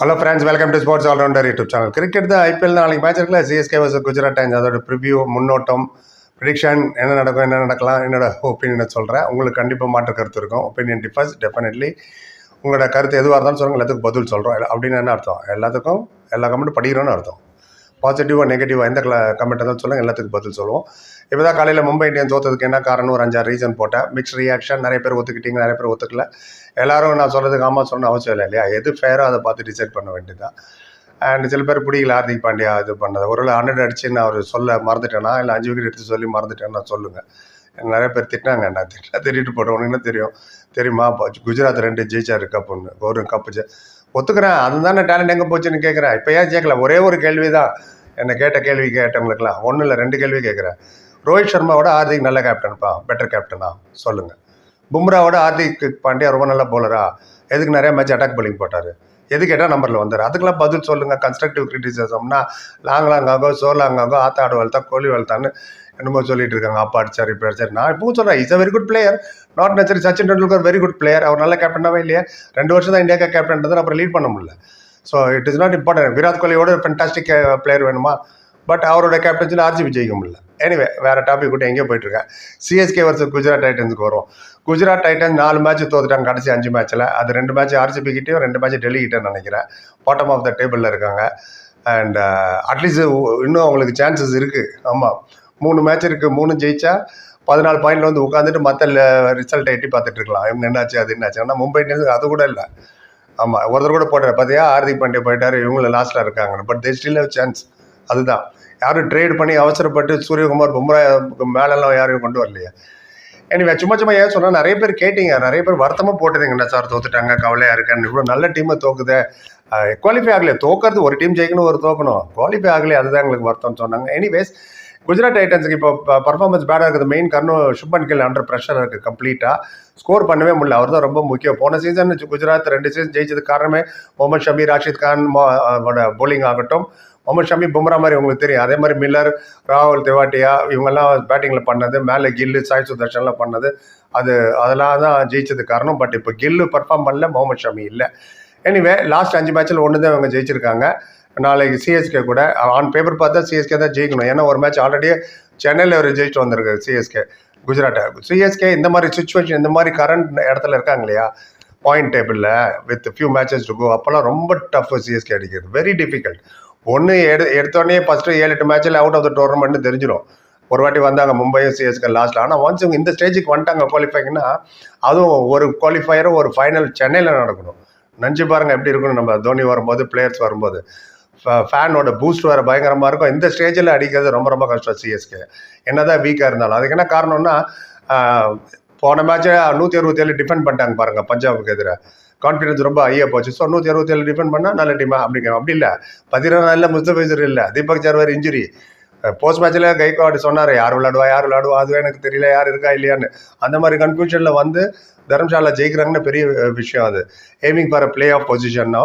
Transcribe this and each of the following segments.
Hello friends welcome to sports allrounder YouTube channel cricket தான் IPL நாளைக்கு match இருக்குல்ல? CSK versus Gujarat Titans அதோட preview முன்னோட்டம் ப்ரிடிக்ஷன் என்ன நடக்கும் என்ன நடக்கலாம் என்னோட ஒப்பீனியனை சொல்கிறேன் உங்களுக்கு கண்டிப்பாக மாற்று கருத்து இருக்கும். ஒப்பீனியன் டிஃபர்ஸ் டெஃபினெட்லி உங்களோட கருத்து எதுவாக இருந்தாலும் சொல்லுங்கள் எல்லாத்துக்கும் பதில் சொல்கிறோம் அப்படின்னு என்ன அர்த்தம்? எல்லாத்துக்கும் எல்லா கமெண்ட்டும் படிக்கிறோன்னு அர்த்தம். பாசிட்டிவாக நெகட்டிவாக எந்த கமெண்ட் இருந்தாலும் சொல்லுங்கள் எல்லாத்துக்கும் பதில் சொல்லுவோம். இப்போ தான் காலையில் மும்பை இந்தியன் தோத்ததுக்கு என்ன காரணம் ஒரு அஞ்சாறு ரீசன் போட்டேன். மிக்ஸ் ரியாக்ஷன் நிறைய பேர் ஒத்துக்கிட்டீங்க நிறைய பேர் ஒத்துக்கல. எல்லாரும் நான் சொல்கிறதுக்கு ஆமாம் சொன்ன அவசியம் இல்லை இல்லையா? எது ஃபேரோ அதை பார்த்து டிசைட் பண்ண வேண்டியதுதான். அண்ட் சில பேர் பிடிக்கல ஹார்திக் பாண்டியா இது பண்ணது. ஒரு ஹண்ட்ரட் அடிச்சு நான் அவர் சொல்ல மறந்துட்டேன்னா இல்லை அஞ்சு விக்கெட் எடுத்து சொல்லி மறந்துட்டேன்னா சொல்லுங்கள் நிறைய பேர் திட்டினாங்க நான் திட்டா திட்டிட்டு போட்டேன் உனக்கு என்ன தெரியும்? தெரியுமா? குஜராத் ரெண்டு ஜெயிச்சாரு கப்புன்னு ஒரு கப்பு ஜெ ஒத்துக்கிறேன். அதுதானே டேலண்ட் எங்கே போச்சுன்னு கேட்குறேன் இப்போ ஏன் கேட்கல ஒரே ஒரு கேள்வி தான் என்னை கேட்ட கேள்வி கேட்டவங்களுக்குலாம் ஒன்றும் இல்லை ரெண்டு கேள்வி கேட்குறேன் ரோஹித் சர்மாவோட ஹார்திக் நல்ல கேப்டன்ப்பா பெட்டர் கேப்டனா சொல்லுங்கள் பும்ராவோட ஹார்திக் பாண்டியா ரொம்ப நல்ல போலரா எதுக்கு நிறைய மேட்ச் அட்டாக் பவுலிங் போட்டார்? எது கேட்டால் நம்பரில் வந்தார். அதுக்கெல்லாம் பதில் சொல்லுங்கள் கன்ஸ்ட்ரக்டிவ் கிரிட்டிசிசம்னா லாங்கலாங்காகோ சோலாங்காகோ ஆத்தாடு வளர்த்தா கோழி வளர்த்தான்னு என்னமோ சொல்லிட்டு இருக்காங்க. அப்பா அடிச்சார் இப்போ அடிச்சார். நான் இப்பவும் சொல்கிறேன் is a very good player not necessarily Sachin Tendulkar very good player அவர் நல்ல கேப்டனாகவே இல்லையா? ரெண்டு வருஷம் தான் இந்தியாவுக்கு கேப்டன் இருந்தார் அப்புறம் லீட் பண்ண முடியல. So it is not important Virat கோலியோட fantastic player வேணுமா? பட் அவரோட கேப்டன்சியில் ஆர்ஜிபி ஜெயிக்க முடியல. எனிவே வேறு டாபிக் விட்டு எங்கேயோ போயிட்டுருக்கேன் சிஎஸ்கே வர்சஸ் குஜராத் டைட்டன்ஸுக்கு வரும். குஜராத் டைட்டன்ஸ் நாலு மேட்ச் தோத்துட்டாங்க கடைசி அஞ்சு மேட்ச்சில் அது ரெண்டு மேட்ச் ஆர்ஜிபி கிட்டேயும் ரெண்டு மேட்ச் டெல்லி கிட்டேன்னு நினைக்கிறேன். பாட்டம் ஆஃப் த டேபிளில் இருக்காங்க. அண்ட் அட்லீஸ்ட் uh, இன்னும் அவங்களுக்கு சான்சஸ் இருக்குது ஆமாம் மூணு மேட்ச் இருக்குது மூணு ஜெயிச்சா பதினாலு பாயிண்ட்ல வந்து உட்காந்துட்டு மற்ற ரிசல்ட்டை எட்டி பார்த்துட்டு இருக்கலாம். இவங்க என்னாச்சு அது என்னாச்சு? ஆனால் மும்பை இந்தியன்ஸ் அது கூட இல்லை. ஆமாம் ஒருத்தர் கூட போட்டார் பார்த்தியா ஹார்திக் பாண்டே போயிட்டார் இவங்கள லாஸ்ட்டில் இருக்காங்க but they still have chance அதுதான். யாரும் ட்ரேட் பண்ணி அவசரப்பட்டு சூரியகுமார் பும்ரா மேலெல்லாம் யாரையும் கொண்டு வரலையே. எனிவே சும்மா சும்மா ஏன் சொன்னால் நிறைய பேர் கேட்டீங்க. நிறைய பேர் வருத்தமாக போட்டதுங்க என்ன சார் தோத்துட்டாங்க கவலையாக இருக்கேன்னு. இவ்வளோ நல்ல டீமை தோக்குதே. குவாலிஃபை ஆகலையே. தோக்கிறது ஒரு டீம் ஜெயிக்கணும் ஒரு தோக்கணும். குவாலிஃபை ஆகலையே அதுதான் எங்களுக்கு வருத்தம்னு சொன்னாங்க. எனிவேஸ் குஜராத் டைட்டன்ஸுக்கு இப்போ பர்ஃபார்மன்ஸ் பேடாக இருக்குது. மெயின் காரணம் சுப்மன் கில் அண்டர் ப்ரெஷர் இருக்குது கம்ப்ளீட்டாக ஸ்கோர் பண்ணவே முடியல. அவர் தான் ரொம்ப முக்கியம். போன சீசன் குஜராத் ரெண்டு சீசன் ஜெயிச்சது காரணமே முகமது ஷமி ராஷித் கான் போலிங் ஆகட்டும். முகமது ஷமி பும்ரா மாதிரி உங்களுக்கு தெரியும். அதே மாதிரி மில்லர் ராகுல் தெவாட்டியா இவங்கெல்லாம் பேட்டிங்கில் பண்ணது. மேலே கில்லு சாய் சுதர்ஷன்லாம் பண்ணது. அது அதெல்லாம் தான் ஜெயிச்சது காரணம். பட் இப்போ கில்லு பர்ஃபார்ம் பண்ணல முகமது ஷமி இல்லை. எனிவே லாஸ்ட் அஞ்சு மேட்ச்சில் ஒன்று தான் இவங்க ஜெயிச்சிருக்காங்க. நாளைக்கு சிஎஸ்கே கூட ஆன் பேப்பர் பார்த்தா சிஎஸ்கே தான் ஜெயிக்கணும். ஏன்னா ஒரு மேட்ச் ஆல்ரெடி சென்னையில் ஒரு ஜெயிச்சுட்டு வந்திருக்கு சிஎஸ்கே குஜராட்டை சிஎஸ்கே இந்த மாதிரி சுச்சுவேஷன் இந்த மாதிரி கரண்ட் இடத்துல இருக்காங்க இல்லையா? பாயிண்ட் டேபிளில் with few matches to go அப்போல்லாம் ரொம்ப டஃப் சிஎஸ்கே அடிக்கிறது. வெரி டிஃபிகல்ட் ஒன்று எடு எடுத்தோடனே ஃபஸ்ட்டு ஏழு எட்டு மேட்ச்சில் அவுட் ஆஃப் த டோர்னமெண்ட்னு தெரிஞ்சிடும் ஒரு வாட்டி வந்தாங்க மும்பையும் சிஎஸ்கே லாஸ்ட்டில் ஆனால் ஒன்ஸ் இவங்க இந்த ஸ்டேஜுக்கு வந்துட்டாங்க குவாலிஃபைங்கன்னா அதுவும் ஒரு குவாலிஃபையரும் ஒரு ஃபைனல் சென்னையில் நடக்கணும். நினச்சி பாருங்கள் எப்படி இருக்கணும் நம்ம தோனி வரும்போது பிளேயர்ஸ் வரும்போது. ஃபேனோட பூஸ்ட் வேறு பயங்கரமாக இருக்கும். இந்த ஸ்டேஜில் அடிக்கிறது ரொம்ப ரொம்ப கஷ்டம் சிஎஸ்கே என்ன தான் வீக்காக இருந்தாலும். அதுக்கு என்ன காரணம்னா போன மேட்ச்சை நூற்றி அறுபத்தேழு டிஃபெண்ட் பண்ணிட்டாங்க பாருங்கள் பஞ்சாபுக்கு எதிராக கான்ஃபிடன்ஸ் ரொம்ப ஹையாக போச்சு. ஸோ நூற்றி அறுபத்தேழு டிஃபெண்ட் பண்ணால் நல்ல டீமா அப்படிங்கிற அப்படி இல்லை. பதினாறு நாளில் முஸ்தபிசர் இல்லை. தீபக் சர்வர் இன்ஜுரி போஸ்ட் மேட்ச்சில் கைக்வாடு சொன்னார் யார் விளாடுவா யார் விளாடுவா அதுவே எனக்கு தெரியல யார் இருக்கா இல்லையான்னு. அந்த மாதிரி கன்ஃபியூஷனில் வந்து தர்மசாலா ஜெயிக்கிறாங்கன்னு பெரிய விஷயம் அது. எய்மிங் ஃபார் பிளே ஆஃப் பொசிஷனோ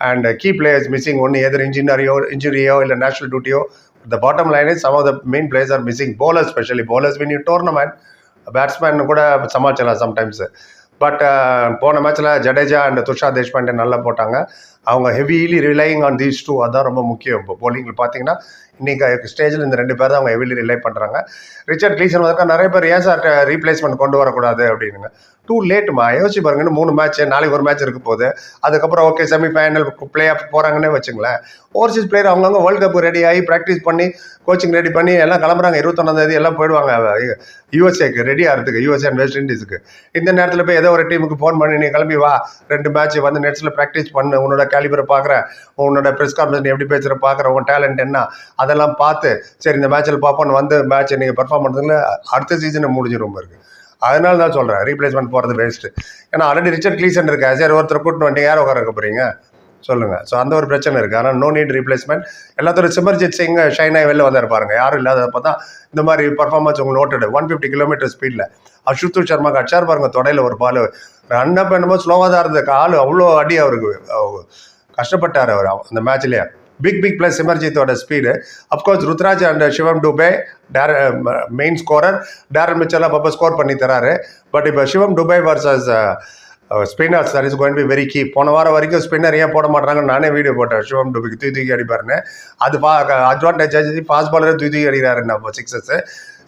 அண்ட் கீ பிளேயர்ஸ் மிஸ்ஸிங் ஒன்று எதிர் இன்ஜினியரியோ இன்ஜுரியோ இல்லை national டியூட்டியோ the bottom line is some of the main players are missing bowler especially bowlers win you tournament batsman கூட சமாளிச்சலாம் சம்டைம்ஸ் பட் uh, போன மேட்ச்சில் ஜடேஜா அண்ட் துஷார் தேஷ்பாண்டே நல்லா போட்டாங்க. அவங்க heavily relying on these two அதான் ரொம்ப முக்கியம். இப்போ போலிங்கில் பார்த்தீங்கன்னா இன்றைக்கி ஸ்டேஜில் இந்த ரெண்டு பேர் தான் அவங்க ஹெவிலி ரிலே பண்ணுறாங்க ரிச்சர்ட் கிளீசன் வந்திருக்கா நிறைய பேர் ஏன் சார் ரீப்ளேஸ்மெண்ட் கொண்டு வரக்கூடாது அப்படின்னுங்க. டூ லேட்டுமா யோசிச்சு பாருங்க மூணு மேட்ச் நாளைக்கு ஒரு மேட்ச் இருக்க போகுது. அதுக்கப்புறம் ஓகே செமிஃபைனல் பிளே ஆஃப் போகிறாங்கன்னே வச்சுங்களேன். ஓவர்சீஸ் பிளேயர் அவங்கவுங்க வேர்ல்டு கப் ரெடி ஆகி ப்ராக்டிஸ் பண்ணி கோச்சிங் ரெடி பண்ணி எல்லாம் கிளம்புறாங்க. இருபத்தொன்னாந்தேதி எல்லாம் போயிடுவாங்க. யூஎஸ்ஏக்கு ரெடி ஆகிறதுக்கு யூஎஸ்ஏ அண்ட் வெஸ்ட் இண்டீஸுக்கு இந்த நேரத்தில் போய் ஏதோ ஒரு டீமுக்கு ஃபோன் பண்ணி நீ கிளம்பி வா. ரெண்டு மேட்ச் வந்து நெட்ஸில் ப்ராக்டிஸ் பண்ணு. உன்னோட கேலிபரை பார்க்குறேன் உன்னோட ப்ரெஸ் கான்ஃபரன்ஸ் எப்படி பேசுகிற பார்க்குற உன் டேலண்ட் என்ன? அதெல்லாம் பார்த்து சரி இந்த மேட்ச்சில் பார்ப்போன்னு வந்து மேட்ச் நீங்கள் பெர்ஃபார்ம் பண்ணுறதுல அடுத்த சீசனை முடிஞ்சிடும் இருக்குது அதனால தான் சொல்கிறேன் ரீப்ளேஸ்மெண்ட் போகிறது வேஸ்ட்டு ஏன்னா ஆல்ரெடி ரிச்சர்ட் க்ளீசன் இருக்கா? சரி ஒருத்தர் கூட்டின்னு வந்துட்டு யார் உட்கார போகிறீங்க சொல்லுங்கள் ஸோ அந்த ஒரு பிரச்சனை இருக்குது ஆனால் நோ நீட் ரீப்ளேஸ்மெண்ட் எல்லாத்தோட சிமர்ஜித் சிங் ஷைனாய் வெளில வந்தார் பாருங்க. யாரும் இல்லாதப்போ தான் இந்த மாதிரி பர்ஃபார்மன்ஸ் உங்களுக்கு நோட்டடு ஒன் ஃபிஃப்டி கிலோமீட்டர் ஸ்பீடில் அசுத்து சர்மாக்கு அடிச்சார் பாருங்க தொடையில் ஒரு பால் ரன் அப் என்னமோ ஸ்லோவாக தான் இருந்த கால் அவ்வளோ அடி அவருக்கு கஷ்டப்பட்டார் அவர். அந்த மேட்ச்லேயே big big plus சிமர்ஜித்தோட speed of course Ruturaj and Shivam Dube டேர main scorer Daryl Mitchell அப்பப்போ ஸ்கோர் பண்ணி தராரு. பட் இப்போ Shivam Dube versus spinners that is going be very key போன வாரம் வரைக்கும் ஸ்பின்னர் ஏன் போட மாட்டாங்கன்னு நானே வீடியோ போட்டேன். சிவம் டுபிக்கு தூக்கி தூக்கி அடிப்பாருன்னு. அது பா அட்வான்டேஜ் ஆச்சு ஃபாஸ்ட் பாலரே தூக்கி தூக்கி அடிக்கிறாரு நம்ம சிக்ஸஸ்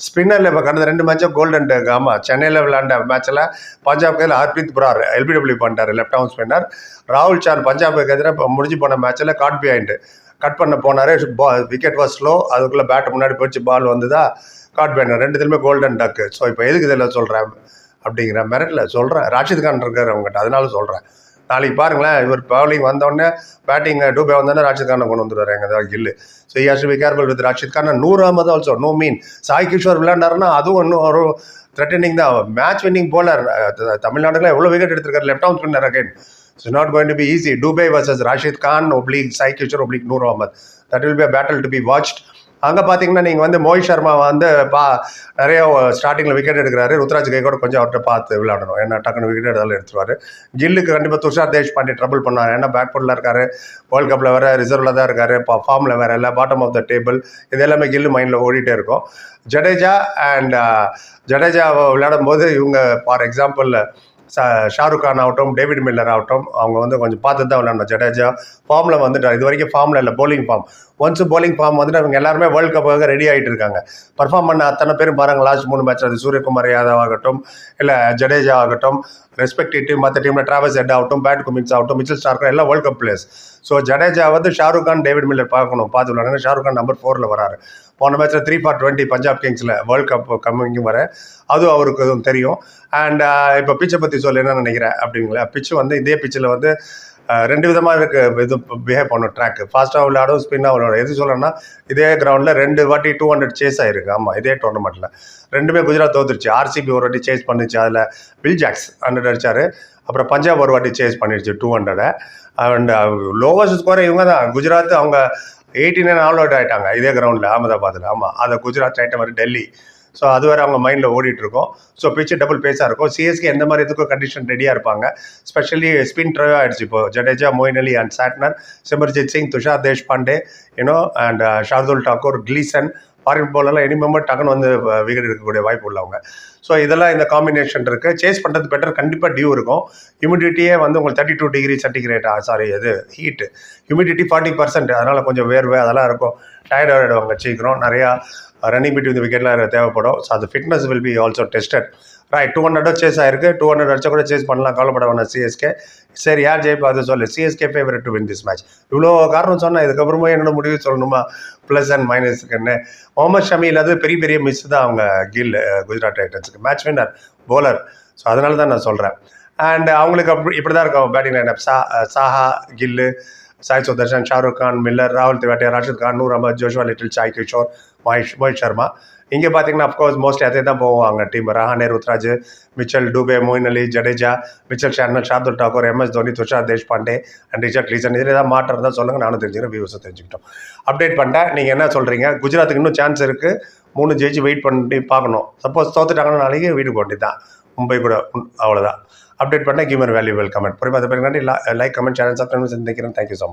ஸ்பின்னரில் இப்போ கடந்த ரெண்டு மேட்சும் கோல்டன் ஆமாம் சென்னையில் விளையாண்ட மேட்ச்சில் பஞ்சாப் கையில் ஹர்பித் புரார் எல்பிடபிள்யூ பண்ணிட்டார் லெஃப்ட் ஹவுன் ஸ்பின்னர் ராகுல் சார் பஞ்சாபுக்கு எதிராக இப்போ முடிஞ்சு போன மேட்ச்சில் காட் பிஹைண்டு கட் பண்ண போனார். விக்கெட் வாஸ் ஸ்லோ அதுக்குள்ளே பேட் முன்னாடி போயிடுச்சு பால் வந்ததா? காட் பிஹைண்ட் ரெண்டுத்துலேயுமே கோல்டன் டக்கு ஸோ இப்போ எதுக்கு இதில் சொல்கிறேன் அப்படிங்கிற மெரட்டில் சொல்கிறேன். ராஷித் கான் இருக்கார் அவங்ககிட்ட அதனால சொல்கிறேன். நாளைக்கு பாருங்களேன் இவர் பவுலிங் வந்தோடனே பேட்டிங் டூபே வந்தோடனே ராஷித் கானை கொண்டு வந்துடுவார். எங்கள் தான் Gill. So you has to be careful with Rashid Khan. Noor Ahmad also no mean Sai Kishore விளையாண்டாருன்னா அதுவும் இன்னும் ஒரு த்ரெட்டனிங் தான். மேட்ச் வின்னிங் போலர் தமிழ்நாடுல எவ்வளோ விக்கெட் எடுத்திருக்காரு? Left arm spinner again it's not going to be easy Dube versus Rashid Khan oblique Sai Kishore oblique Noor Ahmad that will be a battle to be watched அங்கே பார்த்தீங்கன்னா நீங்கள் வந்து மோஹித் சர்மா வந்து பா நிறைய ஸ்டார்டிங்கில் விக்கெட் எடுக்கிறாரு. ருத்ராஜ் கை கூட கொஞ்சம் அவர்கிட்ட பார்த்து விளையாடணும். ஏன்னா டக்குனு விக்கெட் எடுத்தாலும் எடுத்துருவார். கில்லுக்கு கண்டிப்பாக துஷார் தேஷ் பாண்டி ட்ரபிள் பண்ணார் ஏன்னா பேக் ஃபுட்டில் இருக்காரு. வேர்ல்ட் கப்பில் வேறு ரிசர்வில் தான் இருக்காரு. இப்போ ஃபார்மில் வேறு இல்லை. பாட்டம் ஆஃப் த டேபிள் இது எல்லாமே கில்லு மைண்டில் ஓடிட்டே இருக்கும். ஜடேஜா அண்ட் ஜடேஜா விளையாடும் போது இவங்க ஃபார் எக்ஸாம்பிள் ஷாருக் கான் ஆகட்டும் டேவிட் மில்லர் ஆகட்டும் அவங்க வந்து கொஞ்சம் பார்த்து தான் விளையாடணும். ஜடேஜா ஃபார்மில் வந்துட்டார் இது வரைக்கும் ஃபார்மில் இல்லை bowling form once bowling form வந்துட்டு அவங்க எல்லாருமே வேர்ல்ட் கப்புக்காக ரெடி ஆகிட்டு இருக்காங்க. பர்ஃபார்ம் பண்ண அத்தனை பேரும் பாருங்க லாஸ்ட் மூணு மேட்ச் அது சூரியகுமார் யாதவ் ஆகட்டும் இல்லை ஜடேஜா ஆகட்டும் ரெஸ்பெக்டிவ் டீம் மற்ற டீமில் டிராவல்ஸ் ஹெட் ஆகட்டும் பேட் குமின்ஸ் ஆகட்டும் மிச்சல் ஸ்டார்க்கர் எல்லாம் world cup players so Jadeja வந்து ஷாருக் கான் டேவிட் மில்லர் பார்க்கணும் பார்த்து விளாண்டாங்க ஷாருக் கான் நம்பர் ஃபோரில் வராரு. போன மேட்ச்சில் த்ரீ ஃபார் டுவெண்ட்டி பஞ்சாப் கிங்ஸில் வேர்ல்ட் கப் கம்மிங் வர. அதுவும் அவருக்கு எதுவும் தெரியும். அண்ட் uh, இப்போ பிச்சை பற்றி சொல்ல என்ன நினைக்கிறேன் அப்படிங்களா? பிச்சு வந்து இதே பிச்சில் வந்து uh, ரெண்டு விதமாக இருக்கு. இது பிஹேவ் பண்ணும் ட்ராக் ஃபாஸ்ட்டாக விளையாடும் ஸ்பின்னாக விளையாடும். எது சொல்லணும்னா இதே கிரவுண்டில் ரெண்டு வாட்டி டூ ஹண்ட்ரட் சேஸ் ஆயிருக்கு. ஆமாம் இதே டோர்னமெண்ட்டில் ரெண்டுமே குஜராத் தோத்துருச்சு. ஆர்சிபி ஒரு வாட்டி சேஸ் பண்ணிச்சு. அதில் பில் ஜாக்ஸ் ஹண்ட்ரட் அடிச்சார். அப்புறம் பஞ்சாப் ஒரு வாட்டி சேஸ் பண்ணிடுச்சு டூ ஹண்ட்ரடை அண்ட் லோவஸ்ட் ஸ்கோர் இவங்க தான் குஜராத் அவங்க எயிட்டி நைன் ஆல் அவுட் ஆயிட்டாங்க. இதே கிரவுண்டில் அகமதாபாத்தில் ஆமாம் அதை குஜராத் ஐட்டம் வரை டெல்லி. ஸோ அது வேறு அவங்க மைண்டில் ஓடிட்டு இருக்கும் ஸோ பிச்சு டபுள் பேஸாக இருக்கும் சிஎஸ்கே எந்த மாதிரி இதுக்கும் கண்டிஷன் ரெடியாக இருப்பாங்க. ஸ்பெஷலி ஸ்பின் ட்ரைவ் ஆயிடுச்சு இப்போ. Jadeja Moeen Ali and Santner Simarjeet Singh Tushar Deshpande you know and Shardul Thakur Gleeson foreign போலெல்லாம் any member டக்குன்னு வந்து விக்கெட் எடுக்கக்கூடிய வாய்ப்பு உள்ளவங்க. ஸோ இதெல்லாம் இந்த காம்பினேஷன் இருக்குது சேஸ் பண்ணுறது பெட்டர் கண்டிப்பாக டியூ இருக்கும். ஹியூமிடிட்டியே வந்து உங்களுக்கு thirty two degree centigrade sorry இது ஹீட்டு ஹியூமிடிட்டி ஃபார்ட்டி பர்சன்ட் அதனால் கொஞ்சம் வேர்வை அதெல்லாம் இருக்கும். டயர்ட் ஆகிடுவாங்க சீக்கிரம். நிறையா ரன்னிங் பிட்வீன் விக்கெட்லாம் தேவைப்படும். ஸோ அது fitness will be also tested right two hundred chase ஆயிருக்கு. டூ ஹண்ட்ரட் அடிச்சா கூட சேஸ் பண்ணலாம். கவலைப்பட வேணாம் சிஎஸ்கே சரி யார் ஜெயிப்பா அது சொல்லு CSK favourite to win this match இவ்வளோ காரணம் சொன்னேன் இதுக்கப்புறமா என்னோட முடிவு சொல்லணுமா? ப்ளஸ் அண்ட் மைனஸ்க்குன்னு முகமது ஷமி அது பெரிய பெரிய மிஸ் தான் அவங்க கில் குஜராத் டைட்டன்ஸுக்கு. மேட்ச் வின்னர் போலர் ஸோ அதனால தான் நான் சொல்கிறேன் அண்ட் அவங்களுக்கு அப்படி இப்படி தான் இருக்கும் பேட்டிங் லைனப் சா சாஹா கில்லு சாய் சுதர்ஷன் ஷாருக் கான் மில்லர் ராகுல் திவாட்டியா ராஷித் கான் நூர் அஹமத் ஜோஷ்வா லிட்டில் சாய் கிஷோர் மஹேஷ் மோஹித் சர்மா. இங்கே பார்த்தீங்கன்னா அஃப்கோர்ஸ் மோஸ்ட்லி அதே தான் போவாங்க. Team Rahane Ruturaj Mitchell Dube Moeen Ali Jadeja Mitchell channel Shardul Thakur MS Dhoni Tushar Deshpande and Richard Gleeson. இதில் ஏதாவது மாற்றம் இருந்தால் சொல்லுங்கள் நானும் தெரிஞ்சுக்கிறேன் வியூஸை தெரிஞ்சுக்கிட்டோம். அப்டேட் பண்ணிட்டேன் நீங்கள் என்ன சொல்கிறீங்க குஜராத்துக்கு இன்னும் சான்ஸ் இருக்குது மூணு ஜெயிச்சு வெயிட் பண்ணி பார்க்கணும். சப்போஸ் தோத்துட்டாங்கன்னா நாளைக்கு வீட்டுக்கு போட்டி தான். மும்பை கூட அவ்வளோதான் அப்டேட் பண்ணால் கிவ் வேல்யூபிள் கமெண்ட் புரியுமா? அதை பிறகு லைக் கமெண்ட் சேனல் சப்ஸ்கிரைப் செஞ்சு தேங்க்யூ ஸோ மச்